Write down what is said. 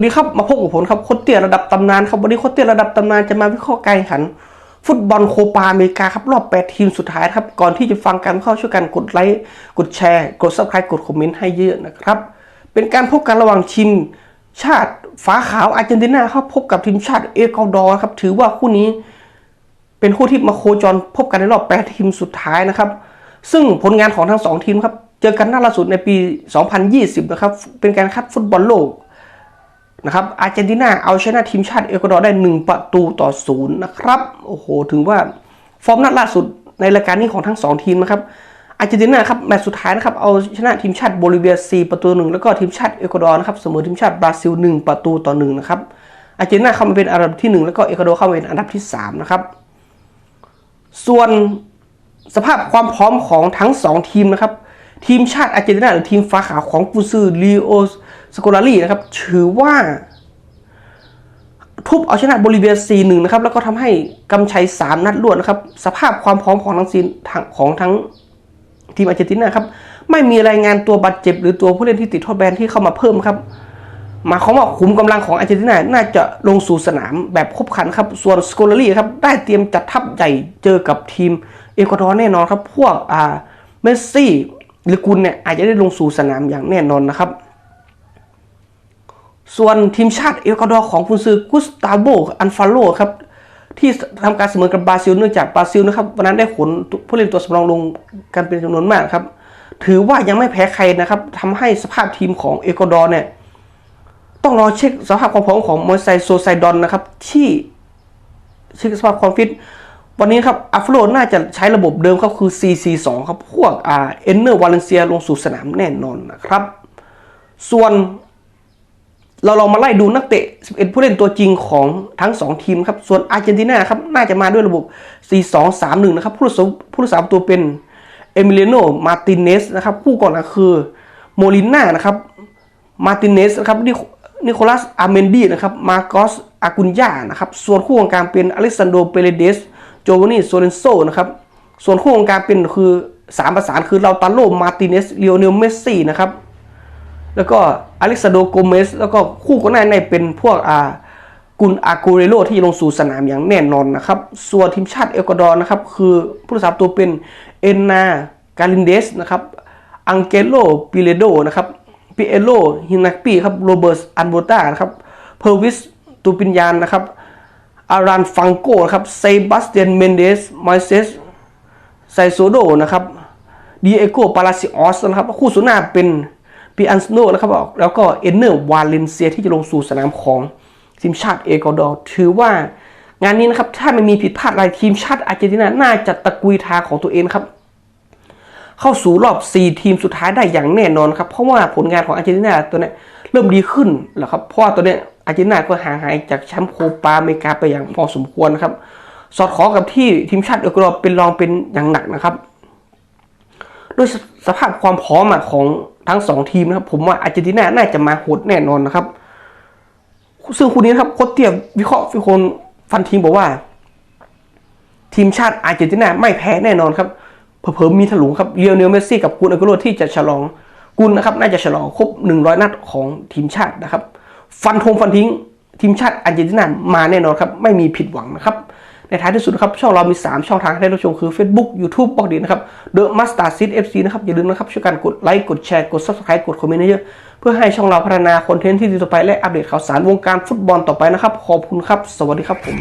วันนี้ครับมาพบกับผมครับโคตเตี้ยระดับตำนานครับวันนี้โคตเตี้ยระดับตำนานจะมาวิเคราะห์การแข่งขัน ฟุตบอลโคปาอเมริกาครับรอบ 8 ทีมสุดท้ายครับ ก่อนที่จะฟังการเข้าช่วยกันกดไลค์กดแชร์ กด subscribe กดคอมเมนต์ให้เยอะนะครับ เป็นการพบกันระหว่างทีมชาติฟ้าขาวอาร์เจนตินาครับพบกับทีมชาติเอกวาดอร์ครับถือว่าคู่นี้ เป็นคู่ที่มาโคจรพบกันในรอบ 8 ทีมสุดท้ายนะครับ ซึ่งผลงานของทั้ง 2 ทีมครับเจอกันนัดล่าสุดในปี 2020 นะครับเป็นการคัดฟุตบอลโลก นะครับอาร์เจนตินาเอาชนะทีมชาติเอกวาดอร์ได้ 1 ประตูต่อศูนย์นะครับโอ้โหถึงว่าฟอร์มนัดล่าสุดในรายการนี้ของทั้ง 2 ทีมนะครับอาร์เจนตินาครับแมตช์สุดท้ายนะครับเอาชนะทีมชาติโบลิเวีย 4 ประตูหนึ่งแล้วก็ทีมชาติเอกวาดอร์นะครับเสมอทีมชาติบราซิล 1 ประตูต่อหนึ่งนะครับอาร์เจนตินาเข้ามาเป็นอันดับที่ 1 แล้วก็เอกวาดอร์เข้ามาเป็นอันดับที่3นะครับส่วนสภาพความพร้อมของทั้ง 2 ทีมนะครับทีมชาติอาร์เจนตินาหรือทีมฟ้าขาวของกุนซือลีโอส โกลารีนะครับถือว่า ทุบเอาชนะโบลิเวีย4-1นะครับ แล้วก็ทำให้กำชัย 3 นัดรวดนะครับ สภาพความพร้อมของทั้งซีนของทั้งทีมอาร์เจนตินาครับ ไม่มีรายงานตัวบาดเจ็บ หรือตัวผู้เล่นที่ติดโทษแบนที่เข้ามาเพิ่มครับหมายความว่าขุมกำลังของอาร์เจนตินา น่าจะลงสู่สนามแบบครบครันครับ ส่วนสโกลารีครับ ได้เตรียมจัดทัพใหญ่เจอกับทีมเอกวาดอร์แน่นอนครับ พวกอ่าเมสซี่หรือกุลเนี่ยอาจจะได้ลงสู่สนามอย่างแน่นอนนะครับ ส่วนทีมชาติเอกวาดอร์ของกุนซือกุสตาโบอันฟาโลครับที่ทำการเสมอกับบราซิลเนื่องจากบราซิลนะครับวันนั้นได้ขนผู้เล่นตัวสำรองลงกันเป็นจำนวนมากครับ ถือว่ายังไม่แพ้ใครนะครับทำให้สภาพทีมของเอกวาดอร์เนี่ยต้องรอเช็คสภาพความพร้อมของมอยไซโซไซดอนนะครับที่เช็คสภาพความฟิตวันนี้ครับอัฟโรน่าจะใช้ระบบเดิมครับคือ 4-4-2 ครับพวกอ่าเอนเนอร์วาเลนเซียลงสู่สนามแน่นอนนะครับ ส่วน เราลองมาไล่ดูนักเตะ 11 ผู้เล่นตัวจริงของทั้ง 2 ทีมครับ ส่วนอาร์เจนตินาครับ น่าจะมาด้วยระบบ 4-2-3-1 นะครับ ผู้รักษาผู้รักษาประตูเป็น เอมิเลโน มาติเนสนะครับ ผู้ก่อนหลังคือ โมลิน่านะครับ มาติเนสนะครับนินิโคลัส อาร์เมนดีนะครับ มาโกสอากุนยานะครับ ส่วนคู่ของกลางเป็นอเล็กซานโด เปเรเดส โจวานี่โซเรนโซนะครับ ส่วนคู่ของกลางเป็นคือสามประสานคือเราตาโล มาติเนสเลโอเนล เมสซี่นะครับ แล้วก็อเล็กซานโดโกเมสแล้วก็คู่ก็น่าในเป็นพวกอากุนอากูเรโรที่ลงสู่สนามอย่างแน่นอนนะครับ ส่วนทีมชาติเอกวาดอร์นะครับ คือผู้รักษาตัวเป็นเอนนาการินเดสนะครับอังเกโลปิเลโดนะครับปิเอโลฮินักปีครับโรเบิร์ตอันโบตานะครับเพอร์วิสตูปินยานนะครับอารันฟังโกนะครับเซบาสเตียนเมนเดสมอยเซสไซโซโดนะครับดีเอโกปาลาซิออสนะครับคู่สุดหน้าเป็น ปีอันสโนนะครับบอกแล้วก็เอนเนอร์วาเลนเซียที่จะลงสู่สนามของทีมชาติเอกวาดอร์ถือว่างานนี้นะครับถ้าไม่มีผิดพลาดอะไรทีมชาติอาร์เจนตินาน่าจะตะกุยทางของตัวเองครับ เข้าสู่รอบ 4 ทีมสุดท้ายได้อย่างแน่นอนครับ เพราะว่าผลงานของอาร์เจนตินาตัวเนี้ยเริ่มดีขึ้นแล้วครับเพราะว่าตัวเนี้ยอาร์เจนตินาก็ห่างหายจากแชมป์โคปาอเมริกาไปอย่างพอสมควรนะครับ สอดคล้องกับที่ทีมชาติเอกวาดอร์เป็นรองเป็นอย่างหนักนะครับด้วยสภาพความพร้อมของ ทั้งสองทีมนะครับ ผมว่าอาร์เจนตินาน่าจะมาโหดแน่นอนนะครับ ซึ่งคู่นี้นะครับโคตเตียวิเคราะห์ฟิคนฟันทีมบอกว่า ทีมชาติอาร์เจนตินาไม่แพ้แน่นอนครับเพิ่มมีถลุงครับเลียวเนลเมสซี่กับกุนอากุโรที่จะฉลองกุนนะครับ น่าจะฉลองครบ 100 นัดของทีมชาตินะครับ ฟันธงฟันทิ้ง ทีมชาติอาร์เจนตินามาแน่นอนครับ ไม่มีผิดหวังนะครับ ในท้ายที่สุดครับช่องเรามี 3 ช่องทางให้รับชมคือ Facebook YouTube บอกดีนะครับ The Master Seed FC นะครับ อย่าลืมนะครับช่วยกันกดไลค์กดแชร์กด Subscribe กดคอมเมนต์เยอะเพื่อให้ช่องเราพัฒนาคอนเทนต์ที่ดีต่อไปและอัปเดตข่าวสารวงการฟุตบอลต่อไปนะครับขอบคุณครับ สวัสดีครับผม